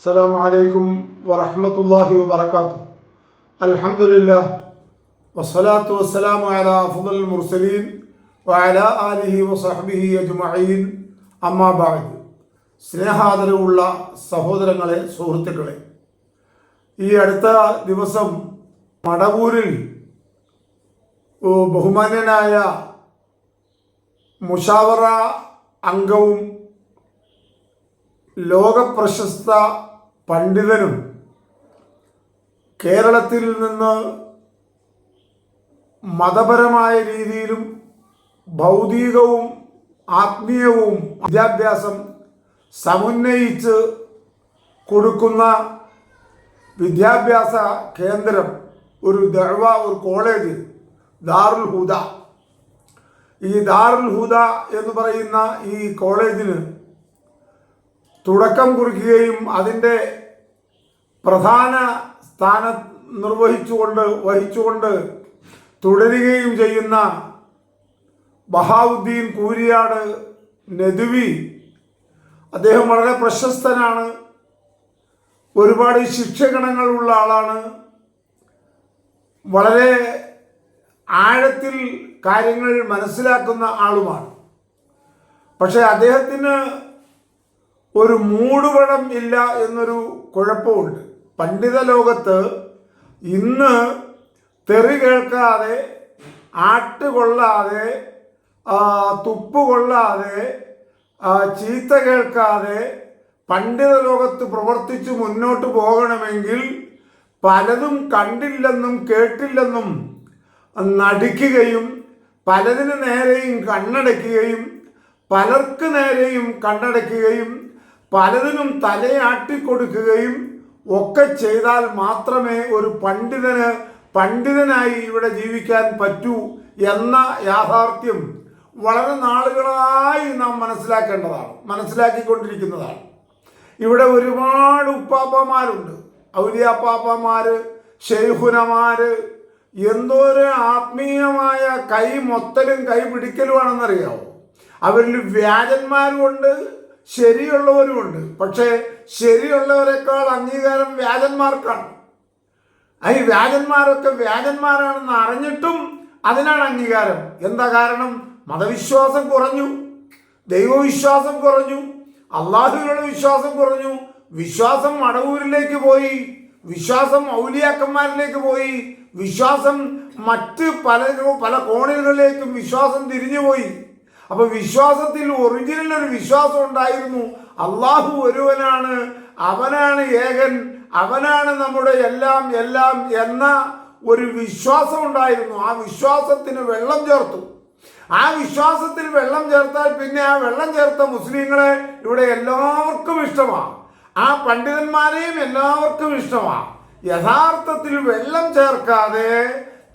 السلام عليكم ورحمة الله وبركاته الحمد لله والصلاة والسلام على أفضل المرسلين وعلى آله وصحبه أجمعين أما بعد സ്നേഹാദരവുള്ള സഹോദരങ്ങളെ സുഹൃത്തുക്കളെ ഈ അടുത്ത ദിവസം മടവൂരിൽ ഓ, ബഹുമാന്യനായ മുഷാവറ അംഗവും ലോകപ്രശസ്ത പണ്ഡിതനും കേരളത്തിൽ നിന്ന് മതപരമായ രീതിയിലും ഭൗതികവും ആത്മീയവും വിദ്യാഭ്യാസം സമുന്നയിച്ച് കൊടുക്കുന്ന വിദ്യാഭ്യാസ കേന്ദ്രം ഒരു ദഴവ ഒരു കോളേജ് ദാറുൽ ഹുദ. ഈ ദാറുൽ ഹുദ എന്ന് പറയുന്ന ഈ കോളേജിന് തുടക്കം കുറിക്കുകയും അതിന്റെ പ്രധാന സ്ഥാനം നിർവഹിച്ചുകൊണ്ട് വഹിച്ചുകൊണ്ട് തുടരുകയും ചെയ്യുന്ന ബഹാവുദ്ദീൻ കൂരിയാട് നെതുവി അദ്ദേഹം വളരെ പ്രശസ്തനാണ്. ഒരുപാട് ശിക്ഷഗണങ്ങളുള്ള ആളാണ്. വളരെ ആഴത്തിൽ കാര്യങ്ങൾ മനസ്സിലാക്കുന്ന ആളുമാണ്. പക്ഷേ അദ്ദേഹത്തിന് ഒരു മൂടുപടം ഇല്ല എന്നൊരു കുഴപ്പമുണ്ട്. പണ്ഡിത ലോകത്ത് ഇന്ന് തെറി കേൾക്കാതെ ആട്ട് കൊള്ളാതെ ആ, തുപ്പ് കൊള്ളാതെ ആ, ചീത്ത കേൾക്കാതെ പണ്ഡിത ലോകത്ത് പ്രവർത്തിച്ച് മുന്നോട്ട് പോകണമെങ്കിൽ പലതും കണ്ടില്ലെന്നും കേട്ടില്ലെന്നും നടിക്കുകയും പലതിന് നേരെയും കണ്ണടയ്ക്കുകയും പലർക്ക് നേരെയും കണ്ണടയ്ക്കുകയും പലതിനും തലയാട്ടിക്കൊടുക്കുകയും ഒക്കെ ചെയ്താൽ മാത്രമേ ഒരു പണ്ഡിതന് പണ്ഡിതനായി ഇവിടെ ജീവിക്കാൻ പറ്റൂ എന്ന യാഥാർത്ഥ്യം വളരെ നാളുകളായി നാം മനസ്സിലാക്കേണ്ടതാണ് മനസ്സിലാക്കിക്കൊണ്ടിരിക്കുന്നതാണ്. ഇവിടെ ഒരുപാട് ഉപ്പാപ്പമാരുണ്ട്. ഔലിയാപ്പാപ്പമാര് ശൈഹുനമാര് എന്തോരം ആത്മീയമായ കൈ മൊത്തലും കൈ പിടിക്കലുമാണെന്നറിയാവോ അവരിൽ വ്യാജന്മാരുമുണ്ട് ശരിയുള്ളവരുമുണ്ട്. പക്ഷേ ശരിയുള്ളവരെക്കാൾ അംഗീകാരം വ്യാജന്മാർക്കാണ്. ഈ വ്യാജന്മാരൊക്കെ വ്യാജന്മാരാണെന്ന് അറിഞ്ഞിട്ടും അതിനാണ് അംഗീകാരം. എന്താ കാരണം? മതവിശ്വാസം കുറഞ്ഞു. ദൈവവിശ്വാസം കുറഞ്ഞു. അള്ളാഹുവിനുള്ള വിശ്വാസം കുറഞ്ഞു. വിശ്വാസം മടവൂരിലേക്ക് പോയി. വിശ്വാസം ഔലിയാക്കന്മാരിലേക്ക് പോയി. വിശ്വാസം മറ്റ് പല പല കോണുകളിലേക്കും വിശ്വാസം തിരിഞ്ഞുപോയി. അപ്പൊ വിശ്വാസത്തിൽ ഒറിജിനൽ ഒരു വിശ്വാസം ഉണ്ടായിരുന്നു. അള്ളാഹു ഒരുവനാണ് അവനാണ് ഏകൻ അവനാണ് നമ്മുടെ എല്ലാം എല്ലാം എന്ന ഒരു വിശ്വാസം ഉണ്ടായിരുന്നു. ആ വിശ്വാസത്തിന് വെള്ളം ചേർത്തു. ആ വിശ്വാസത്തിൽ വെള്ളം ചേർത്താൽ പിന്നെ ആ വെള്ളം ചേർത്ത മുസ്ലിങ്ങളെ ഇവിടെ എല്ലാവർക്കും ഇഷ്ടമാണ് ആ പണ്ഡിതന്മാരെയും എല്ലാവർക്കും ഇഷ്ടമാണ് യഥാർത്ഥത്തിൽ വെള്ളം ചേർക്കാതെ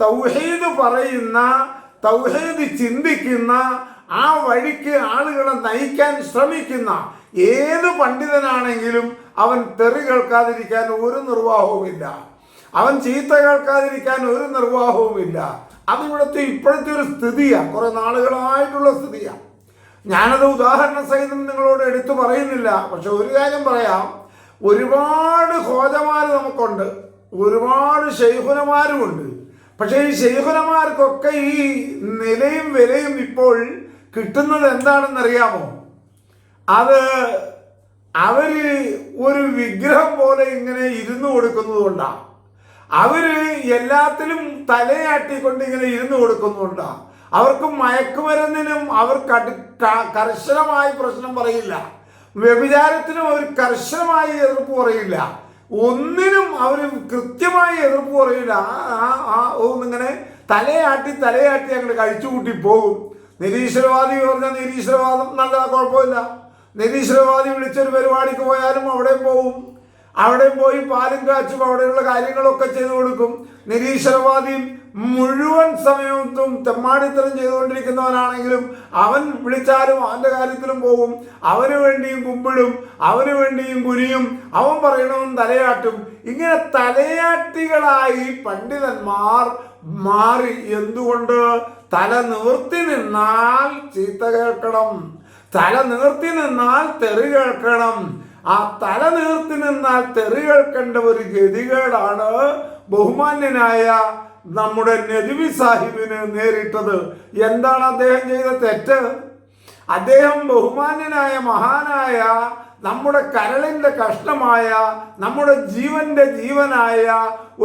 തൗഹീദ് പറയുന്ന തൗഹീദ് ചിന്തിക്കുന്ന ആ വഴിക്ക് ആളുകളെ നയിക്കാൻ ശ്രമിക്കുന്ന ഏത് പണ്ഡിതനാണെങ്കിലും അവൻ തെറി കേൾക്കാതിരിക്കാൻ ഒരു നിർവാഹവുമില്ല. അവൻ ചീത്ത കേൾക്കാതിരിക്കാൻ ഒരു നിർവാഹവുമില്ല. അതിവിടുത്തെ ഇപ്പോഴത്തെ ഒരു സ്ഥിതിയാണ് കുറേ നാളുകളായിട്ടുള്ള സ്ഥിതിയാണ് ഞാനത് ഉദാഹരണ സഹിതം നിങ്ങളോട് എടുത്തു പറയുന്നില്ല. പക്ഷെ ഒരു കാര്യം പറയാം. ഒരുപാട് ഹോജമാർ നമുക്കുണ്ട്. ഒരുപാട് ശൈഹുനമാരുമുണ്ട് പക്ഷേ ഈ ശൈഹുനമാർക്കൊക്കെ ഈ നിലയും വിലയും ഇപ്പോൾ കിട്ടുന്നത് എന്താണെന്നറിയാമോ? അത് അവർ ഒരു വിഗ്രഹം പോലെ ഇങ്ങനെ ഇരുന്നു കൊടുക്കുന്നതുകൊണ്ടാണ് അവർ എല്ലാത്തിലും തലയാട്ടിക്കൊണ്ട് ഇങ്ങനെ ഇരുന്നു കൊടുക്കുന്നതുകൊണ്ടാണ് അവർക്ക് മയക്കുമരുന്നിനും അവർ കർശനമായി പ്രശ്നം പറയില്ല. വ്യഭിചാരത്തിനും അവർ കർശനമായി എതിർപ്പ് പറയില്ല. ഒന്നിനും അവർ കൃത്യമായി എതിർപ്പ് പറയില്ല. ആ ആ ഒന്നിങ്ങനെ തലയാട്ടി തലയാട്ടി അങ്ങോട്ട് കഴിച്ചു കൂട്ടി പോകും. നിരീശ്വരവാദി പറഞ്ഞാൽ നിരീശ്വരവാദം. നല്ലതാ കുഴപ്പമില്ല. നിരീശ്വരവാദി വിളിച്ചൊരു പരിപാടിക്ക് പോയാലും അവിടെ പോവും. അവിടെ പോയി പാലും കാച്ചും അവിടെയുള്ള കാര്യങ്ങളൊക്കെ ചെയ്തു കൊടുക്കും. നിരീശ്വരവാദി മുഴുവൻ സമയത്തും തെമ്മാടിത്തരം ചെയ്തുകൊണ്ടിരിക്കുന്നവനാണെങ്കിലും അവൻ വിളിച്ചാലും അവന്റെ കാര്യത്തിലും പോകും. അവന് വേണ്ടിയും കുമ്പിടും അവന് വേണ്ടിയും കുനിയും അവൻ പറയണവും തലയാട്ടും. ഇങ്ങനെ തലയാട്ടികളായി പണ്ഡിതന്മാർ മാറി എന്തുകൊണ്ട്? തല നിവർത്തി നിന്നാൽ ചീത്ത കേൾക്കണം. തല നിവർത്തി നിന്നാൽ തെറി കേൾക്കണം. ആ തല നീർത്തി നിന്നാൽ തെറികൾ കണ്ട ഒരു ഗതികേടാണ് ബഹുമാന്യനായ നമ്മുടെ നദിവി സാഹിബിന് നേരിട്ടത്. എന്താണ് അദ്ദേഹം ചെയ്ത തെറ്റ്? അദ്ദേഹം ബഹുമാന്യനായ മഹാനായ നമ്മുടെ കരളിന്റെ കഷ്ണമായ നമ്മുടെ ജീവന്റെ ജീവനായ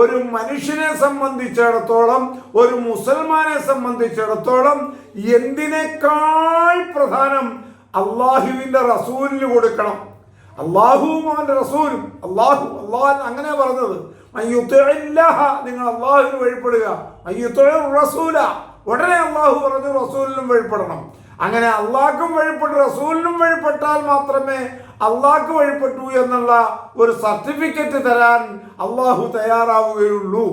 ഒരു മനുഷ്യനെ സംബന്ധിച്ചിടത്തോളം ഒരു മുസൽമാനെ സംബന്ധിച്ചിടത്തോളം എന്തിനേക്കാൾ പ്രധാനം അള്ളാഹുവിന്റെ റസൂലിന് കൊടുക്കണം. അള്ളാഹുവും അവന്റെ റസൂലും. അള്ളാഹു അള്ളാഹു അങ്ങനെ പറഞ്ഞത്. നിങ്ങൾ അള്ളാഹുവിന് വഴിപ്പെടുക. റസൂല ഉടനെ അള്ളാഹു പറഞ്ഞു റസൂലിനും വഴിപ്പെടണം. അങ്ങനെ അള്ളാഹ്ക്കും വഴിപ്പെട്ട് റസൂലിനും വഴിപ്പെട്ടാൽ മാത്രമേ അള്ളാഹ്ക്ക് വഴിപ്പെട്ടു എന്നുള്ള ഒരു സർട്ടിഫിക്കറ്റ് തരാൻ അള്ളാഹു തയ്യാറാവുകയുള്ളൂ.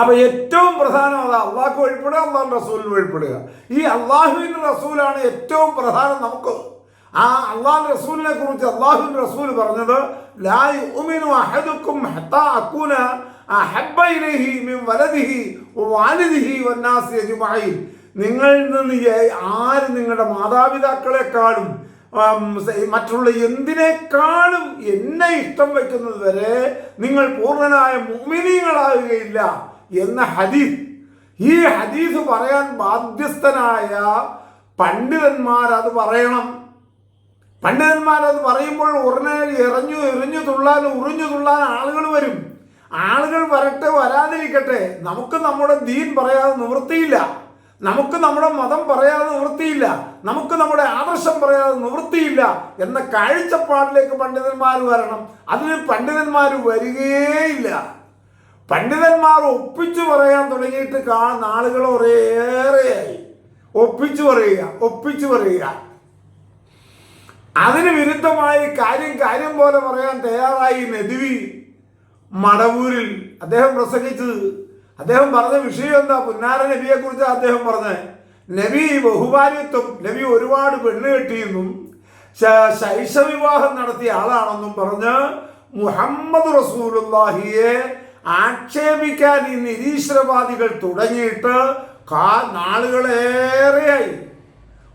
അപ്പൊ ഏറ്റവും പ്രധാനം അത് അള്ളാഹ്ക്ക് വഴിപ്പെടുക അള്ളാഹു റസൂലിന് വഴിപ്പെടുക. ഈ അള്ളാഹുവിന്റെ റസൂലാണ് ഏറ്റവും പ്രധാനം നമുക്ക് ആ അള്ളാഹു റസൂലിനെ കുറിച്ച് അള്ളാഹു റസൂൽ പറഞ്ഞത് ലാ യുഅ്മിനു അഹദുക്കും ഹത്താ അഹബ്ബ ഇലൈഹി മിൻ വലദിഹി നിങ്ങളിൽ നിന്ന് ആര് നിങ്ങളുടെ മാതാപിതാക്കളെക്കാളും മറ്റുള്ള എന്തിനേക്കാളും എന്നെ ഇഷ്ടം വയ്ക്കുന്നത് വരെ നിങ്ങൾ പൂർണനായ മുമിനീങ്ങളാവുകയില്ല എന്ന ഹദീസ്. ഈ ഹദീസ് പറയാൻ ബാധ്യസ്ഥനായ പണ്ഡിതന്മാർ അത് പറയണം. പണ്ഡിതന്മാർ അത് പറയുമ്പോൾ ഉടനെ എറിഞ്ഞു എറിഞ്ഞു തുള്ളാൻ ഉറിഞ്ഞു തുള്ളാൻ ആളുകൾ വരും. ആളുകൾ വരട്ടെ വരാതിരിക്കട്ടെ. നമുക്ക് നമ്മുടെ ദീൻ പറയാതെ നിവൃത്തിയില്ല. നമുക്ക് നമ്മുടെ മതം പറയാതെ നിവൃത്തിയില്ല. നമുക്ക് നമ്മുടെ ആദർശം പറയാതെ നിവൃത്തിയില്ല എന്ന കാഴ്ചപ്പാടിലേക്ക് പണ്ഡിതന്മാർ വരണം. അതിന് പണ്ഡിതന്മാർ വരികയേയില്ല. പണ്ഡിതന്മാർ ഒപ്പിച്ചു പറയാൻ തുടങ്ങിയിട്ട് കാണുന്ന ആളുകൾ ഒരേറെയായി. ഒപ്പിച്ചു പറയുക ഒപ്പിച്ചു പറയുക. അതിന് വിരുദ്ധമായി കാര്യം കാര്യം പോലെ പറയാൻ തയ്യാറായി നെതുവി മടവൂരിൽ അദ്ദേഹം പ്രസംഗിച്ചത്. അദ്ദേഹം പറഞ്ഞ വിഷയം എന്താ? പുന്നാര നബിയെ കുറിച്ച് അദ്ദേഹം പറഞ്ഞത് നബി ബഹുഭാര്യത്വം നബി ഒരുപാട് പെണ്ണ് കെട്ടിയെന്നും ശൈശവിവാഹം നടത്തിയ ആളാണെന്നും പറഞ്ഞ് മുഹമ്മദ് റസൂലുല്ലാഹിയെ ആക്ഷേപിക്കാൻ ഈ നിരീശ്വരവാദികൾ തുടങ്ങിയിട്ട് കാ നാളുകളേറെയായി.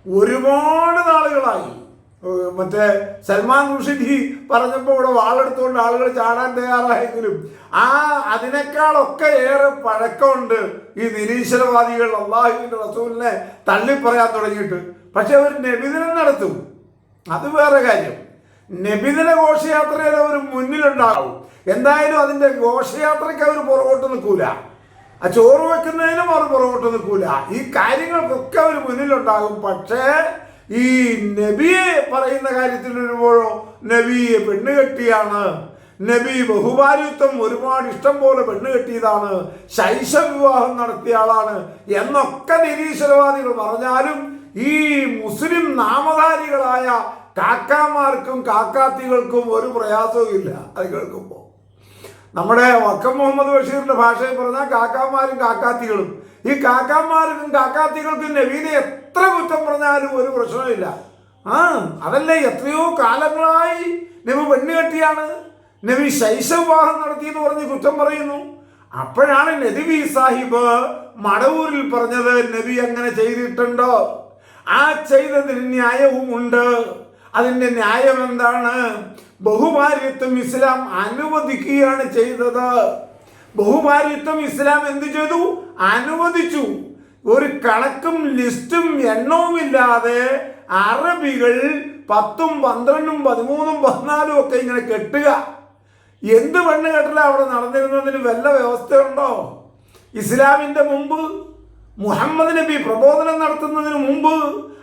ഒരുപാട് നാളുകളായി. മറ്റേ സൽമാൻ റുഷിദി പറഞ്ഞപ്പോൾ ഇവിടെ വാളെടുത്തുകൊണ്ട് ആളുകൾ ചാടാൻ തയ്യാറായെങ്കിലും ആ അതിനേക്കാളൊക്കെ ഏറെ പഴക്കമുണ്ട് ഈ നിരീശ്വരവാദികൾ അള്ളാഹുവിന്റെ റസൂലിനെ തള്ളിപ്പറയാൻ തുടങ്ങിയിട്ട്. പക്ഷെ അവർ നബിദിനം നടത്തും. അത് വേറെ കാര്യം. നബിദിന ഘോഷയാത്രയിൽ അവർ മുന്നിലുണ്ടാകും എന്തായാലും അതിന്റെ ഘോഷയാത്രയ്ക്ക് അവർ പുറകോട്ട് നിൽക്കൂല. ആ ചോറ് വെക്കുന്നതിനും അവർ പുറകോട്ട് നിൽക്കൂല. ഈ കാര്യങ്ങൾക്കൊക്കെ അവർ മുന്നിലുണ്ടാകും. പക്ഷേ ഈ നബിയെ പറയുന്ന കാര്യത്തിൽ വരുമ്പോഴോ നബിയെ പെണ്ണ് കെട്ടിയാണ്. നബി ബഹുഭാര്യത്വം ഒരുപാട് ഇഷ്ടം പോലെ പെണ്ണ് കെട്ടിയതാണ്. ശൈശവ വിവാഹം നടത്തിയ ആളാണ് എന്നൊക്കെ നിരീശ്വരവാദികൾ പറഞ്ഞാലും ഈ മുസ്ലിം നാമധാരികളായ കാക്കാമാർക്കും കാക്കാത്തികൾക്കും ഒരു പ്രയാസവും ഇല്ല. അത് കേൾക്കുമ്പോൾ നമ്മുടെ വക്കം മുഹമ്മദ് ബഷീറിന്റെ ഭാഷയിൽ പറഞ്ഞാൽ കാക്കാമാരും കാക്കാത്തികളും. ഈ കാക്കാമാർക്കും കാക്കാത്തികൾക്കും നവീനെ എത്ര കുറ്റം പറഞ്ഞാലും ഒരു പ്രശ്നമില്ല ആ അതല്ലേ എത്രയോ കാലങ്ങളായി നബി പെണ്ണ് കെട്ടിയാണ്. നബി ശൈശവിവാഹം നടത്തിയെന്ന് പറഞ്ഞ് കുറ്റം പറയുന്നു. അപ്പോഴാണ് നബി സാഹിബ് മടവൂരിൽ പറഞ്ഞത് നബി അങ്ങനെ ചെയ്തിട്ടുണ്ടോ? ആ ചെയ്തതിന് ന്യായവും ഉണ്ട്. അതിന്റെ ന്യായം എന്താണ് ബഹുഭാര്യത്വം ഇസ്ലാം അനുവദിക്കുകയാണ് ചെയ്തത്. ബഹുഭാര്യത്വം ഇസ്ലാം എന്ത് ചെയ്തു? അനുവദിച്ചു. ഒരു കണക്കും ലിസ്റ്റും എണ്ണവുമില്ലാതെ അറബികൾ പത്തും പന്ത്രണ്ടും പതിമൂന്നും പതിനാലും ഒക്കെ ഇങ്ങനെ കെട്ടുക. എന്ത് പെണ്ണ് കെട്ടല അവിടെ നടന്നിരുന്നതിന് വല്ല വ്യവസ്ഥയുണ്ടോ? ഇസ്ലാമിന്റെ മുമ്പ് മുഹമ്മദ് നബി പ്രബോധനം നടത്തുന്നതിന് മുമ്പ്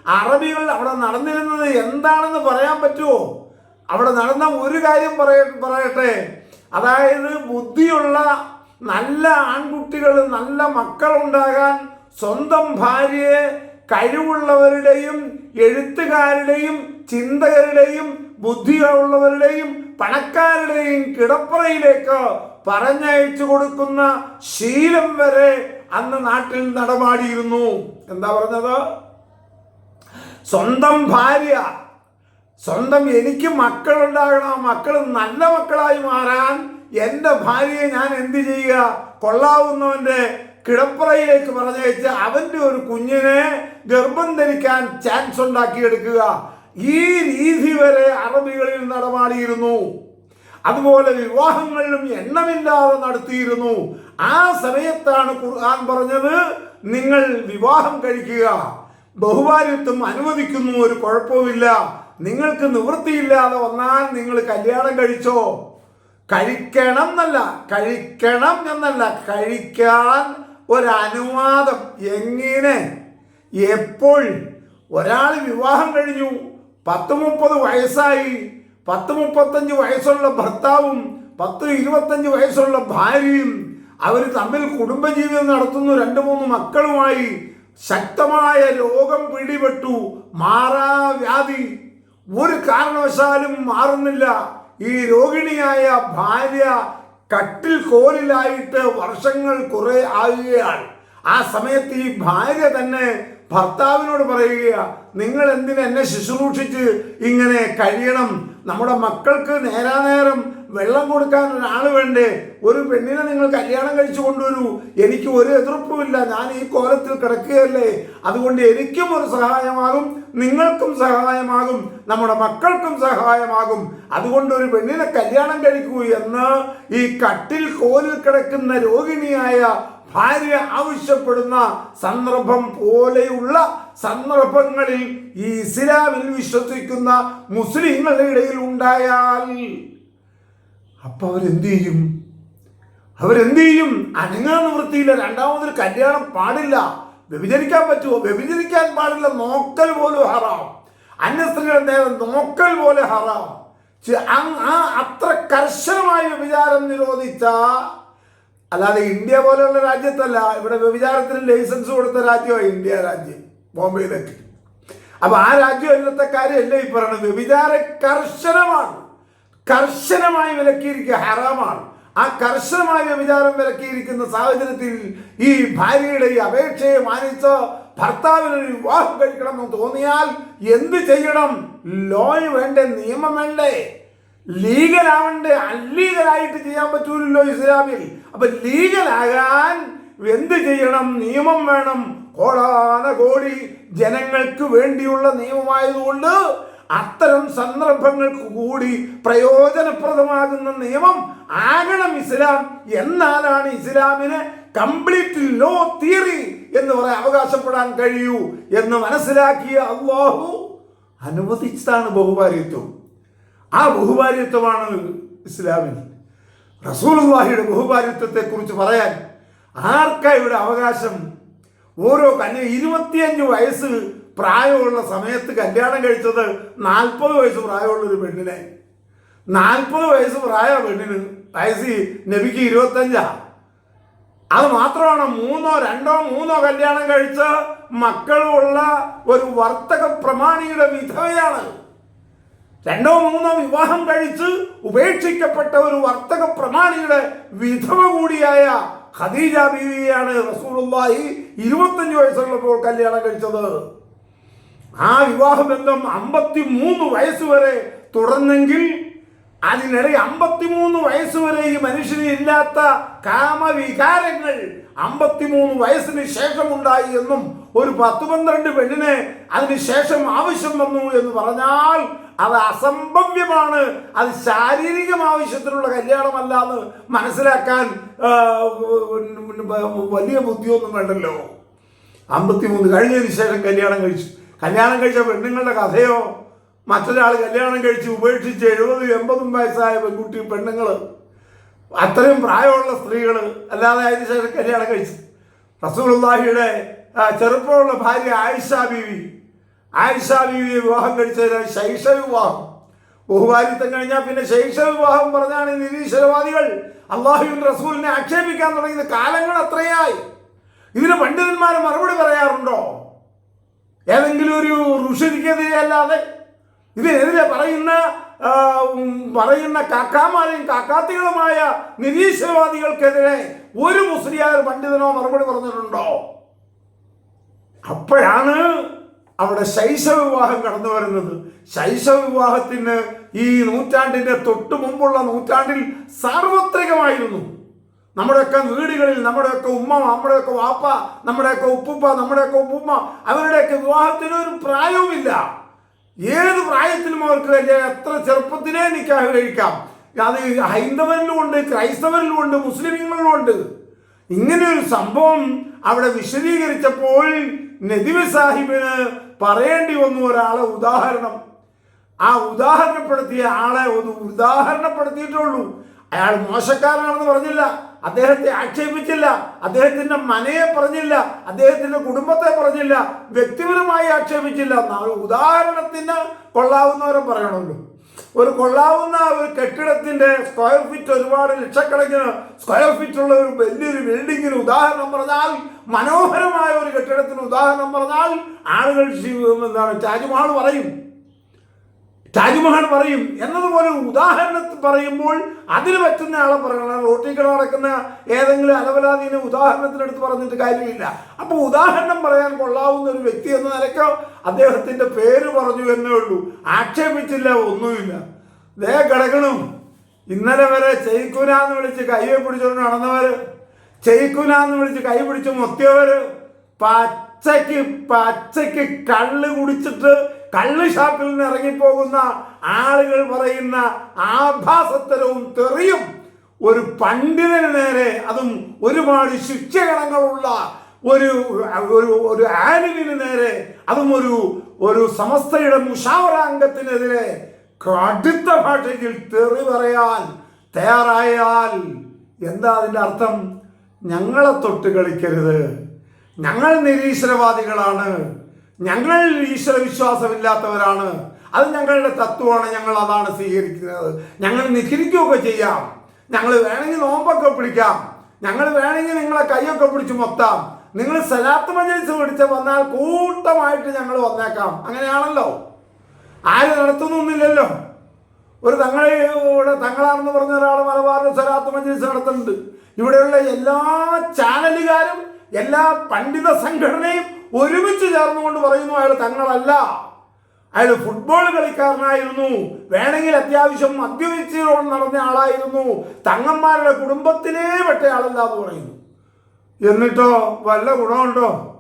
അറബികൾ അവിടെ നടന്നിരുന്നത് എന്താണെന്ന് പറയാൻ പറ്റുമോ? അവിടെ നടന്ന ഒരു കാര്യം പറയ പറയട്ടെ. അതായത് ബുദ്ധിയുള്ള നല്ല ആൺകുട്ടികൾ നല്ല മക്കളുണ്ടാകാൻ സ്വന്തം ഭാര്യയെ കഴിവുള്ളവരുടെയും എഴുത്തുകാരുടെയും ചിന്തകരുടെയും ബുദ്ധിയുള്ളവരുടെയും പണക്കാരുടെയും കിടപ്പറയിലേക്ക് പറഞ്ഞയച്ചു കൊടുക്കുന്ന ശീലം വരെ അന്ന് നാട്ടിൽ നടമാടിയിരുന്നു. എന്താ പറഞ്ഞത്? സ്വന്തം ഭാര്യ. സ്വന്തം എനിക്ക് മക്കളുണ്ടാകണം. മക്കൾ നല്ല മക്കളായി മാറാൻ എന്റെ ഭാര്യയെ ഞാൻ എന്ത് ചെയ്യുക? കൊള്ളാവുന്നവന്റെ കിടപ്പറയിലേക്ക് പറഞ്ഞയച്ച് അവന്റെ ഒരു കുഞ്ഞിനെ ഗർഭം ധരിക്കാൻ ചാൻസ് ഉണ്ടാക്കിയെടുക്കുക. ഈ രീതി വരെ അറബികളിൽ നടമാടിയിരുന്നു. അതുപോലെ വിവാഹങ്ങളിലും എണ്ണമില്ലാതെ നടത്തിയിരുന്നു. ആ സമയത്താണ് ഖുർആൻ പറഞ്ഞത് നിങ്ങൾ വിവാഹം കഴിക്കുക. ബഹുഭാര്യത്വം അനുവദിക്കുന്നു ഒരു കുഴപ്പവുമില്ല. നിങ്ങൾക്ക് നിവൃത്തിയില്ലാതെ വന്നാൽ നിങ്ങൾ കല്യാണം കഴിച്ചോ. കഴിക്കണം എന്നല്ല കഴിക്കണം എന്നല്ല. കഴിക്കാൻ ഒരനുവാദം. എങ്ങനെ? എപ്പോൾ? ഒരാൾ വിവാഹം കഴിഞ്ഞു. പത്ത് മുപ്പത് വയസ്സായി. പത്ത് മുപ്പത്തഞ്ച് വയസ്സുള്ള ഭർത്താവും പത്ത് ഇരുപത്തഞ്ച് വയസ്സുള്ള ഭാര്യയും അവർ തമ്മിൽ കുടുംബജീവിതം നടത്തുന്നു. രണ്ട് മൂന്ന് മക്കളുമായി ശക്തമായ രോഗം പിടിപെട്ടു. മാറാവ്യാധി. ഒരു കാരണവശാലും മാറുന്നില്ല. ഈ രോഹിണിയായ ഭാര്യ കട്ടിൽ കോലിലായിട്ട് വർഷങ്ങൾ കുറെ ആകുകയാണ് ആ സമയത്ത് ഈ ഭാര്യ തന്നെ ഭർത്താവിനോട് പറയുക നിങ്ങൾ എന്തിന് എന്നെ ശുശ്രൂഷിച്ച് ഇങ്ങനെ കഴിയണം? നമ്മുടെ മക്കൾക്ക് നേരാനേരം വെള്ളം കൊടുക്കാൻ ഒരാൾ വേണ്ടേ? ഒരു പെണ്ണിനെ നിങ്ങൾ കല്യാണം കഴിച്ചു കൊണ്ടുവരൂ. എനിക്ക് ഒരു എതിർപ്പുമില്ല. ഞാൻ ഈ കോലത്തിൽ കിടക്കുകയല്ലേ. അതുകൊണ്ട് എനിക്കും ഒരു സഹായമാകും നിങ്ങൾക്കും സഹായമാകും നമ്മുടെ മക്കൾക്കും സഹായമാകും. അതുകൊണ്ട് ഒരു പെണ്ണിനെ കല്യാണം കഴിക്കൂ എന്ന് ഈ കട്ടിൽ കോലിൽ കിടക്കുന്ന രോഗിണിയായ ഭാര്യ ആവശ്യപ്പെടുന്ന സന്ദർഭം പോലെയുള്ള സന്ദർഭങ്ങളിൽ ഈ ഇസ്ലാമിൽ വിശ്വസിക്കുന്ന മുസ്ലിങ്ങളുടെ ഇടയിൽ ഉണ്ടായാൽ അപ്പൊ അവരെന്ത് ചെയ്യും? അവരെന്ത് ചെയ്യും? അനങ്ങാൻ നിവൃത്തിയില്ല. രണ്ടാമതൊരു കല്യാണം പാടില്ല. വ്യഭിചരിക്കാൻ പറ്റുമോ? വ്യഭിചരിക്കാൻ പാടില്ല. നോക്കൽ പോലും ഹറാം. അന്യ സ്ത്രീകളുടെ നേരെ നോക്കൽ പോലെ ഹറാം. അത്ര കർശനമായ വിചാരം നിരോധിച്ച അല്ലാതെ ഇന്ത്യ പോലെയുള്ള രാജ്യത്തല്ല. ഇവിടെ വ്യഭിചാരത്തിന് ലൈസൻസ് കൊടുത്ത രാജ്യമാണ് ഇന്ത്യ രാജ്യം ബോംബെയിലേക്ക് അപ്പൊ ആ രാജ്യം ഇന്നത്തെ കാര്യമല്ല ഈ പറയുന്നത് വ്യഭിചാര കർശനമാണ്. കർശനമായി വിലക്കിയിരിക്കുക ഹറാമാണ്. ആ കർശനമായ വ്യഭിചാരം വിലക്കിയിരിക്കുന്ന സാഹചര്യത്തിൽ ഈ ഭാര്യയുടെ ഈ അപേക്ഷയെ മാനിച്ച് ഭർത്താവിന് ഒരു വിവാഹം കഴിക്കണമെന്ന് തോന്നിയാൽ എന്ത് ചെയ്യണം? ലോയ് വേണ്ടേ? നിയമം വേണ്ടേ? ലീഗലാവണ്ടേ അൺലീഗലായിട്ട് ചെയ്യാൻ പറ്റൂലല്ലോ ഇസ്ലാമിൽ. അപ്പൊ ലീഗലാകാൻ എന്ത് ചെയ്യണം? നിയമം വേണം. കോടാന കോടി ജനങ്ങൾക്ക് വേണ്ടിയുള്ള നിയമമായതുകൊണ്ട് അത്തരം സന്ദർഭങ്ങൾക്ക് കൂടി പ്രയോജനപ്രദമാകുന്ന നിയമം ആകണം ഇസ്ലാം. എന്നാലാണ് ഇസ്ലാമിന് കംപ്ലീറ്റ് ലോ തിയറി എന്ന് പറയാൻ അവകാശപ്പെടാൻ കഴിയൂ എന്ന് മനസ്സിലാക്കിയ അള്ളാഹു അനുവദിച്ചതാണ് ബഹുഭാര്യത്വം ആ ബഹുഭാര്യത്വമാണ് ഇസ്ലാമിൽ. റസൂലുള്ളാഹിയുടെ ബഹുഭാര്യത്വത്തെ കുറിച്ച് പറയാൻ ആർക്കാ ഇവിടെ അവകാശം? ഓരോ കന്യ ഇരുപത്തിയഞ്ച് വയസ്സ് പ്രായമുള്ള സമയത്ത് കല്യാണം കഴിച്ചത് നാൽപ്പത് വയസ്സ് പ്രായമുള്ള ഒരു പെണ്ണിനെ. നാൽപ്പത് വയസ്സ് പ്രായ പെണ്ണിന് വയസ്സ് നബിക്ക് ഇരുപത്തഞ്ചാ അത് മാത്രമാണ് മൂന്നോ രണ്ടോ മൂന്നോ കല്യാണം കഴിച്ച മക്കളുള്ള ഒരു വർത്തക പ്രമാണിയുടെ വിധവയാണ് രണ്ടോ മൂന്നോ വിവാഹം കഴിച്ച് ഉപേക്ഷിക്കപ്പെട്ട ഒരു വർത്തക പ്രമാണിയുടെ വിധവ കൂടിയായ ഖദീജ ബീവിയാണ് റസൂലുള്ളാഹി ഇരുപത്തഞ്ച് വയസ്സുള്ളപ്പോൾ കല്യാണം കഴിച്ചത്. ആ വിവാഹബന്ധം അമ്പത്തി മൂന്ന് വയസ്സ് വരെ തുടർന്നെങ്കിൽ അതിനിടെ അമ്പത്തിമൂന്ന് വയസ്സ് വരെ ഈ മനുഷ്യന് ഇല്ലാത്ത കാമവികാരങ്ങൾ അമ്പത്തിമൂന്ന് വയസ്സിന് ശേഷം ഉണ്ടായി എന്നും ഒരു പത്ത് പന്ത്രണ്ട് പെണ്ണിന് അതിന് ശേഷം ആവശ്യം വന്നു എന്ന് പറഞ്ഞാൽ അത് അസംഭവ്യമാണ്. അത് ശാരീരികം ആവശ്യത്തിനുള്ള കല്യാണമല്ല എന്ന് മനസ്സിലാക്കാൻ വലിയ ബുദ്ധിയൊന്നും വേണ്ടല്ലോ. അമ്പത്തിമൂന്ന് കഴിഞ്ഞതിന് ശേഷം കല്യാണം കഴിച്ചു. കല്യാണം കഴിച്ച പെണ്ണുങ്ങളുടെ കഥയോ മറ്റൊരാൾ കല്യാണം കഴിച്ച് ഉപേക്ഷിച്ച് എഴുപതും എൺപതും വയസ്സായ പെൺകുട്ടി പെണ്ണുങ്ങൾ അത്രയും പ്രായമുള്ള സ്ത്രീകൾ അല്ലാതെ അതിന് ശേഷം കല്യാണം കഴിച്ചു. റസൂലുള്ളാഹിയുടെ ചെറുപ്പമുള്ള ഭാര്യ ആയിഷ ബീവി. ആയിഷ ബീവിയെ വിവാഹം കഴിച്ചതിന് ശൈശവ വിവാഹം ബഹുഭാരിത്വം കഴിഞ്ഞാൽ പിന്നെ ശൈശവ വിവാഹം പറഞ്ഞാണ് നിരീശ്വരവാദികൾ അള്ളാഹുവിൻ റസൂലിനെ ആക്ഷേപിക്കാൻ തുടങ്ങിയത്. കാലങ്ങൾ അത്രയായി. ഇതിന് പണ്ഡിതന്മാർ മറുപടി പറയാറുണ്ടോ? ഏതെങ്കിലും ഒരു ഋഷിക്കെതിരെ അല്ലാതെ ഇതിനെതിരെ പറയുന്ന പറയുന്ന കാക്കാമാരെയും കാക്കാത്തികളുമായ നിരീശ്വരവാദികൾക്കെതിരെ ഒരു മുസ്ലിയാർ പണ്ഡിതനോ മറുപടി പറഞ്ഞിട്ടുണ്ടോ? അപ്പോഴാണ് അവിടെ ശൈശവ വിവാഹം കടന്നു വരുന്നത്. ശൈശവ വിവാഹത്തിന് ഈ നൂറ്റാണ്ടിന്റെ തൊട്ടു മുമ്പുള്ള നൂറ്റാണ്ടിൽ സാർവത്രികമായിരുന്നു. നമ്മുടെയൊക്കെ വീടുകളിൽ നമ്മുടെയൊക്കെ ഉമ്മ നമ്മുടെയൊക്കെ വാപ്പ നമ്മുടെയൊക്കെ ഉപ്പുപ്പ നമ്മുടെയൊക്കെ ഉപ്പുമ്മ അവരുടെയൊക്കെ വിവാഹത്തിന് ഒരു പ്രായവുമില്ല. ഏത് പ്രായത്തിലും അവർക്ക് എത്ര ചെറുപ്പത്തിലേ നിക്കാഹ് കഴിക്കാം അത് ഹൈന്ദവരിലും ഉണ്ട് ക്രൈസ്തവരിലും ഉണ്ട് മുസ്ലിങ്ങളിലും ഉണ്ട്. ഇങ്ങനെ ഒരു സംഭവം അവിടെ വിശദീകരിച്ചപ്പോൾ നദിവ സാഹിബിന് പറയേണ്ടി വന്നു ഒരാളെ ഉദാഹരണം. ആ ഉദാഹരണപ്പെടുത്തിയ ആളെ ഒന്ന് ഉദാഹരണപ്പെടുത്തിയിട്ടുള്ളൂ അയാൾ മോശക്കാരനാണെന്ന് പറഞ്ഞില്ല. അദ്ദേഹത്തെ ആക്ഷേപിച്ചില്ല. അദ്ദേഹത്തിന്റെ മനയെ പറഞ്ഞില്ല. അദ്ദേഹത്തിന്റെ കുടുംബത്തെ പറഞ്ഞില്ല. വ്യക്തിപരമായി ആക്ഷേപിച്ചില്ല. ഉദാഹരണത്തിന് കൊള്ളാവുന്നവരെ പറയണമല്ലോ. ഒരു കൊള്ളാവുന്ന ഒരു കെട്ടിടത്തിന്റെ സ്ക്വയർ ഫീറ്റ് ഒരുപാട് ലക്ഷക്കണക്കിന് സ്ക്വയർ ഫീറ്റ് ഉള്ള ഒരു വലിയൊരു ബിൽഡിങ്ങിന് ഉദാഹരണം പറഞ്ഞാൽ മനോഹരമായ ഒരു കെട്ടിടത്തിന് ഉദാഹരണം പറഞ്ഞാൽ ആളുകൾ എന്താണ് താജ്മഹൽ പറയും. താജ്മഹൽ പറയും എന്നതുപോലെ ഉദാഹരണത്തിൽ പറയുമ്പോൾ അതിന് പറ്റുന്ന ആളെ പറയണം. റോട്ടി കട നടക്കുന്ന ഏതെങ്കിലും അലവലാതീനെ ഉദാഹരണത്തിനെടുത്ത് പറഞ്ഞിട്ട് കാര്യമില്ല. അപ്പോൾ ഉദാഹരണം പറയാൻ കൊള്ളാവുന്ന ഒരു വ്യക്തി എന്ന നിലയ്ക്ക് അദ്ദേഹത്തിന്റെ പേര് പറഞ്ഞു എന്നേ ഉള്ളൂ. ആക്ഷേപിച്ചില്ല ഒന്നുമില്ല. ദേ കിടക്കണം ഇന്നലെ വരെ ചെയ്ക്കുനാന്ന് വിളിച്ച് കൈയെ പിടിച്ചുകൊണ്ട് നടന്നവര് ചെയ്ക്കുനാന്ന് വിളിച്ച് കൈ പിടിച്ച് മൊത്തിയവര് പച്ചയ്ക്ക് പച്ചയ്ക്ക് കള്ള് കുടിച്ചിട്ട് കള്ള് ഷാപ്പിൽ നിന്ന് ഇറങ്ങിപ്പോകുന്ന ആളുകൾ പറയുന്ന ആഭാസത്തരവും തെറിയും ഒരു പണ്ഡിതന് നേരെ അതും ഒരുപാട് ശിക്ഷകണങ്ങളുള്ള ഒരു ഒരു ഒരു ആലിമിന് നേരെ അതും ഒരു ഒരു സമസ്തയുടെ മുഷാവറ അംഗത്തിനെതിരെ കടുത്ത ഭാഷയിൽ തെറി പറയാൻ തയ്യാറായാൽ എന്താ അതിന്റെ അർത്ഥം? ഞങ്ങളെ തൊട്ട് കളിക്കരുത്. ഞങ്ങൾ നിരീശ്വരവാദികളാണ്. ഞങ്ങൾ ഈശ്വര വിശ്വാസമില്ലാത്തവരാണ്. അത് ഞങ്ങളുടെ തത്വമാണ്. ഞങ്ങൾ അതാണ് സ്വീകരിക്കുന്നത്. ഞങ്ങൾ നിഖരിക്കുകയൊക്കെ ചെയ്യാം. ഞങ്ങൾ വേണമെങ്കിൽ നോമ്പൊക്കെ പിടിക്കാം. ഞങ്ങൾ വേണമെങ്കിൽ നിങ്ങളെ കൈയൊക്കെ പിടിച്ച് മൊത്താം. നിങ്ങൾ സലാത്ത് മജലിസ് പിടിച്ച് വന്നാൽ കൂട്ടമായിട്ട് ഞങ്ങൾ വന്നേക്കാം. അങ്ങനെയാണല്ലോ. ആര് നടത്തുന്നൊന്നുമില്ലല്ലോ ഒരു തങ്ങളെ ഇവിടെ തങ്ങളാണെന്ന് പറഞ്ഞ ഒരാൾ മലബാറിൽ സലാത്ത് മജ്ലിസ് നടത്തുന്നുണ്ട്. ഇവിടെയുള്ള എല്ലാ ചാനലുകാരും എല്ലാ പണ്ഡിത സംഘടനയും ഒരുമിച്ച് ചേർന്നുകൊണ്ട് പറയുന്നു അയാൾ തങ്ങളല്ല. അയാൾ ഫുട്ബോൾ കളിക്കാരനായിരുന്നു. വേണമെങ്കിൽ അത്യാവശ്യം മദ്യപിച്ച് നടന്ന ആളായിരുന്നു. തങ്ങന്മാരുടെ കുടുംബത്തിലേ പെട്ട ആളല്ല എന്ന് പറയുന്നു. എന്നിട്ടോ വല്ല ഗുണമുണ്ടോ?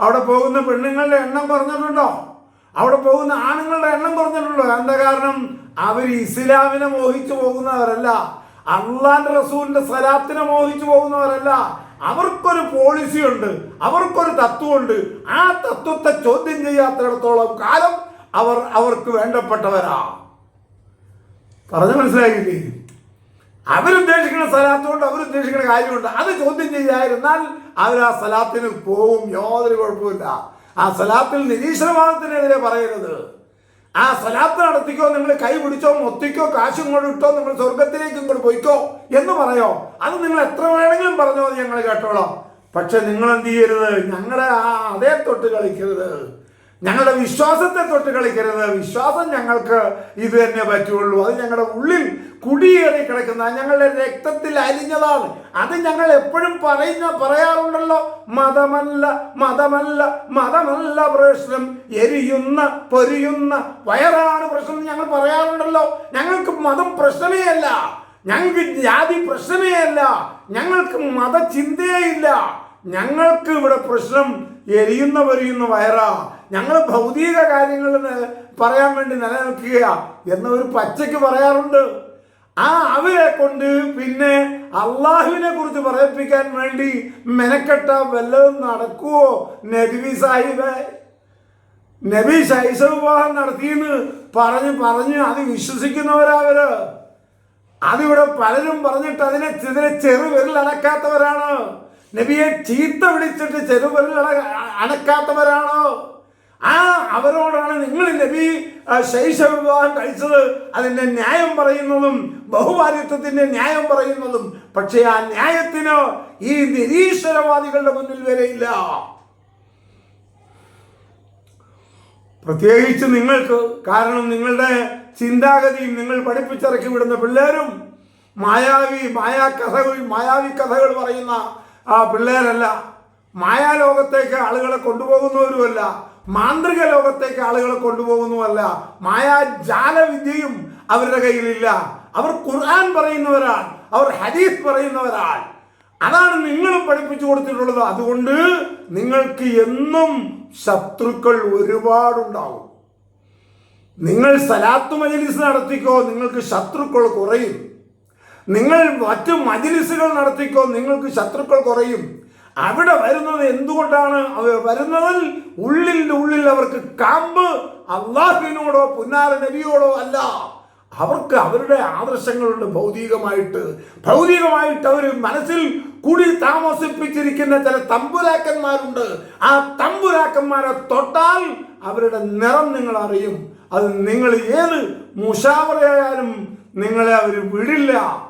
അവിടെ പോകുന്ന പെണ്ണുങ്ങളുടെ എണ്ണം കുറഞ്ഞിട്ടുണ്ടോ? അവിടെ പോകുന്ന ആണുങ്ങളുടെ എണ്ണം കുറഞ്ഞിട്ടുണ്ടോ? എന്താ കാരണം? അവർ ഇസ്ലാമിനെ മോഹിച്ചു പോകുന്നവരല്ല. അള്ളാന്റെ റസൂലിന്റെ സലാത്തിനെ മോഹിച്ചു പോകുന്നവരല്ല. അവർക്കൊരു പോളിസി ഉണ്ട് അവർക്കൊരു തത്വമുണ്ട്. ആ തത്വത്തെ ചോദ്യം ചെയ്യാത്തിടത്തോളം കാലം അവർ അവർക്ക് വേണ്ടപ്പെട്ടവരാ. പറഞ്ഞു മനസ്സിലായില്ലേ? അവരുദ്ദേശിക്കുന്ന സ്ഥലത്തുകൊണ്ട് അവരുദ്ദേശിക്കുന്ന കാര്യമുണ്ട്. അത് ചോദ്യം ചെയ്യാതിരുന്നാൽ അവർ ആ സ്ഥലത്തിന് പോവും. യാതൊരു കുഴപ്പമില്ല ആ സ്ഥലത്തിൽ നിരീശ്വരവാദത്തിനെതിരെ പറയരുത്. ആ സ്വലാത്ത് നടത്തിക്കോ നിങ്ങൾ കൈ പിടിച്ചോ മൊത്തിക്കോ കാശും കൊണ്ട് ഇട്ടോ നിങ്ങൾ സ്വർഗത്തിലേക്ക് ഇങ്ങോട്ട് പോയിക്കോ എന്ന് പറയോ? അത് നിങ്ങൾ എത്ര വേണമെങ്കിലും പറഞ്ഞോ ഞങ്ങൾ കേട്ടോളാം. പക്ഷെ നിങ്ങൾ എന്ത് ചെയ്യരുത്? ഞങ്ങളെ ആ അതേ തൊട്ട് കളിക്കരുത്. ഞങ്ങളുടെ വിശ്വാസത്തെ തൊട്ട് കളിക്കരുത്. വിശ്വാസം ഞങ്ങൾക്ക് ഇത് തന്നെ പറ്റുള്ളൂ. അത് ഞങ്ങളുടെ ഉള്ളിൽ കുടിയേറി കിടക്കുന്ന ഞങ്ങളുടെ രക്തത്തിൽ അരിഞ്ഞതാണ്. അത് ഞങ്ങൾ എപ്പോഴും പറയുന്ന പറയാറുണ്ടല്ലോ മതമല്ല മതമല്ല മതമല്ല പ്രശ്നം. എരിയുന്ന പൊരിയുന്ന വയറാണ് പ്രശ്നം ഞങ്ങൾ പറയാറുണ്ടല്ലോ. ഞങ്ങൾക്ക് മതം പ്രശ്നമേ അല്ല ഞങ്ങൾക്ക് ജാതി പ്രശ്നമേ അല്ല ഞങ്ങൾക്ക് മതചിന്തയേ ഇല്ല ഞങ്ങൾക്ക് ഇവിടെ പ്രശ്നം എരിയുന്ന പൊരിയുന്ന വയറാ. ഞങ്ങൾ ഭൗതിക കാര്യങ്ങൾ പറയാൻ വേണ്ടി നിലനിൽക്കുക എന്ന് ഒരു പച്ചയ്ക്ക് പറയാറുണ്ട്. ആ അവരെ കൊണ്ട് പിന്നെ അള്ളാഹുവിനെ കുറിച്ച് പറയിപ്പിക്കാൻ വേണ്ടി മെനക്കെട്ട വല്ലതും നടക്കുവോ? നബി സാഹിബേ. നബി ശൈശവ വിവാഹം നടത്തിയെന്ന് പറഞ്ഞ് പറഞ്ഞ് അത് വിശ്വസിക്കുന്നവരാവര്. അതിവിടെ പലരും പറഞ്ഞിട്ട് അതിനെ ഇതിനെ ചെറുവിരൽ അടക്കാത്തവരാണ് നബിയെ ചീത്ത വിളിച്ചിട്ട് ചെറുവിരൽ അടക്കാത്തവരാണോ അടക്കാത്തവരാണ് ആ അവരോടാണ് നിങ്ങൾ നബി ശൈശവ വിവാഹം കഴിച്ചത്. അതിന്റെ ന്യായം പറയുന്നതും ബഹുഭാര്യത്വത്തിന്റെ ന്യായം പറയുന്നതും. പക്ഷേ ആ ന്യായത്തിന് ഈ നിരീശ്വരവാദികളുടെ മുന്നിൽ വരെയില്ല പ്രത്യേകിച്ച് നിങ്ങൾക്ക് കാരണം നിങ്ങളുടെ ചിന്താഗതിയും നിങ്ങൾ പഠിപ്പിച്ചിറക്കി വിടുന്ന പിള്ളേരും മായാവി മായാ കഥകൾ മായാവി കഥകൾ പറയുന്ന ആ പിള്ളേരല്ല. മായാലോകത്തേക്ക് ആളുകളെ കൊണ്ടുപോകുന്നവരുമല്ല. മാന്ത്രിക ലോകത്തേക്ക് ആളുകളെ കൊണ്ടുപോകുന്നുമല്ല മായാജാലവിദ്യയും അവരുടെ കയ്യിലില്ല. അവർ ഖുർആൻ പറയുന്നവരാണ്. അവർ ഹദീസ് പറയുന്നവരാണ്. അതാണ് നിങ്ങൾ പഠിപ്പിച്ചു കൊടുത്തിട്ടുള്ളത്. അതുകൊണ്ട് നിങ്ങൾക്ക് എന്നും ശത്രുക്കൾ ഒരുപാടുണ്ടാവും. നിങ്ങൾ സലാത്ത് മജലിസ് നടത്തിക്കോ നിങ്ങൾക്ക് ശത്രുക്കൾ കുറയും. നിങ്ങൾ മറ്റു മജലിസുകൾ നടത്തിക്കോ നിങ്ങൾക്ക് ശത്രുക്കൾ കുറയും. അവിടെ വരുന്നത് എന്തുകൊണ്ടാണ്? അവർ വരുന്നതിൽ ഉള്ളിൽ ഉള്ളിൽ അവർക്ക് കാമ്പ് അള്ളാഹുവിനോടോ പുന്നാര നബിയോടോ അല്ല. അവർക്ക് അവരുടെ ആദർശങ്ങളുണ്ട് ഭൗതികമായിട്ട്. ഭൗതികമായിട്ട് അവർ മനസ്സിൽ കൂടി താമസിപ്പിച്ചിരിക്കുന്ന ചില തമ്പുരാക്കന്മാരുണ്ട്. ആ തമ്പുരാക്കന്മാരെ തൊട്ടാൽ അവരുടെ നിറം നിങ്ങൾ അറിയും. അത് നിങ്ങൾ ഏത് മുഷാവറയായാലും നിങ്ങളെ അവർ വിടില്ല.